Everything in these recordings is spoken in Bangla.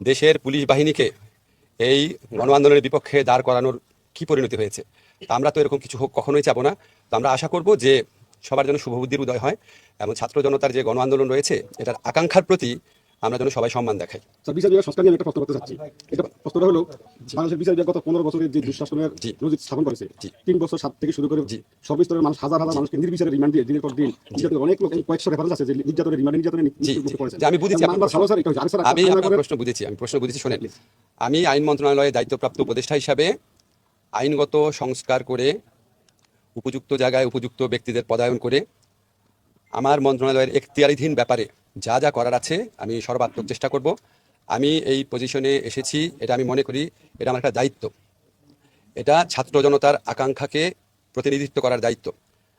দেশের পুলিশ বাহিনীকে এই গণ আন্দোলনের বিপক্ষে দাঁড় করানোর কি পরিণতি হয়েছে? তা আমরা তো এরকম কিছু হোক কখনোই চাবো না। তো আমরা আশা করব যে সবার জন্য শুভবুদ্ধির উদয় হয় এবং ছাত্র জনতার যে গণ আন্দোলন রয়েছে, এটার আকাঙ্ক্ষার প্রতি আমরা যেন সবাই সম্মান দেখাই। স্যার বিচার বিভাগ সংস্কার নিয়ে একটা প্রশ্ন করতে চাচ্ছি। এটা প্রশ্নটা হলো বাংলাদেশের বিচার বিভাগ গত পনেরো বছরের যে দুঃশাসনের নজির স্থাপন করেছে তিন বছর সাত থেকে শুরু করে। সর্বস্তরের মানুষ হাজার হাজার মানুষকে নির্বিচারে রিমান্ড দিয়ে দিনের পর দিন অনেক লোক কয়েকশো রেফারেন্স আছে যে নির্যাতনের রিমান্ড নির্যাতনের আমি বুঝেছি আমি আপনার প্রশ্ন বুঝেছি আমি প্রশ্ন বুঝেছি শোনেন। আমি আইন মন্ত্রণালয়ের দায়িত্বপ্রাপ্ত উপদেষ্টা হিসাবে আইনগত সংস্কার করে উপযুক্ত জায়গায় উপযুক্ত ব্যক্তিদের পদায়ন করে আমার মন্ত্রণালয়ের এখতিয়ারিধীন ব্যাপারে যা যা করার আছে, আমি সর্বাত্মক চেষ্টা করব। আমি এই পজিশনে এসেছি, এটা আমি মনে করি, এটা আমার একটা দায়িত্ব। এটা ছাত্র জনতার আকাঙ্ক্ষাকে প্রতিনিধিত্ব করার দায়িত্ব।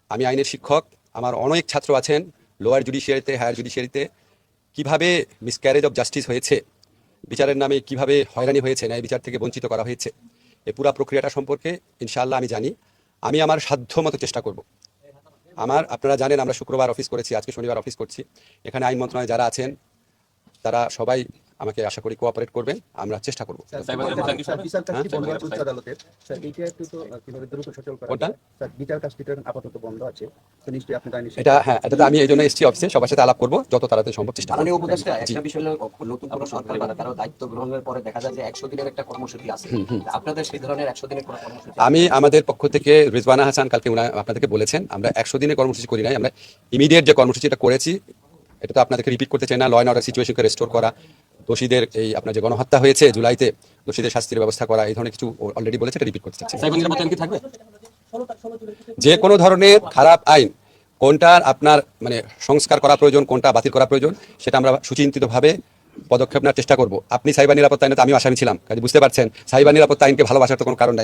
আমি আইনের শিক্ষক, আমার অনেক ছাত্র আছেন লোয়ার জুডিশিয়ারিতে হায়ার জুডিশিয়ারিতে কীভাবে মিসক্যারেজ অফ জাস্টিস হয়েছে? বিচারের নামে কীভাবে হয়রানি হয়েছে? ন্যায় বিচার থেকে বঞ্চিত করা হয়েছে? এ পুরা প্রক্রিয়াটা সম্পর্কে ইনশাআল্লাহ আমি জানি। আমি আমার সাধ্য মতো চেষ্টা করব। আমার, আপনারা জানেন আমরা শুক্রবার অফিস করেছি, আজকে শনিবার অফিস করছি। এখানে আইন মন্ত্রণালয়ে যারা আছেন, তারা সবাই আমাকে আশা করি কোঅপারেট করবেন আমরা চেষ্টা করব স্যার, বিচার কাজটি হ্যাঁ, বন্ধ আছে উচ্চ আদালতের স্যার এইটা একটু তো আহ, কীভাবে দ্রুত সচল করা কোনটা? যায়? স্যার বিচার কাজটি তো আপাতত বন্ধ আছে তো নিশ্চয়ই আপনি তাই নিশ্চয়ই এটা হ্যাঁ এটা তো আমি এই জন্য এসেছি অফিসে সবার সাথে আলাপ করব যত তাড়াতাড়ি সম্ভব চেষ্টা করব মাননীয় একটা বিষয় নতুন কোনো সরকার বা তারা দায়িত্ব গ্রহণের পরে দেখা যায় যে একশো দিনের একটা কর্মসূচি আছে আপনাদের সেই ধরনের একশো দিনের কোনো কর্মসূচি আমি আমাদের পক্ষ থেকে রিজওয়ানা হাসান কালকে উনি আপনাদেরকে বলেছেন আমরা একশো দিনের কর্মসূচি করি নাই আমরা ইমিডিয়েট যে কর্মসূচিটা করেছি এটা তো আপনাদেরকে রিপিট করতে চাই না ল অ্যান্ড অর্ডার সিচুয়েশনকে রেস্টোর করা দোষীদের এই আপনার যে গণহত্যা হয়েছে জুলাইতে দোষীদের শাস্তির ব্যবস্থা করা এই ধরনের কিছু অলরেডি বলেছে এটা রিপিট করতে চাচ্ছি। যে কোনো ধরনের খারাপ আইন কোনটার আপনার মানে সংস্কার করা প্রয়োজন কোনটা বাতিল করা প্রয়োজন সেটা আমরা সুচিন্তিতভাবে পদক্ষেপ নেওয়ার চেষ্টা করব। আপনি সাইবার নিরাপত্তা আইনে তো আমি আসামি ছিলাম কাজে বুঝতে পারছেন সাইবার নিরাপত্তা আইনকে ভালোবাসার তো কোনো কারণ নাই।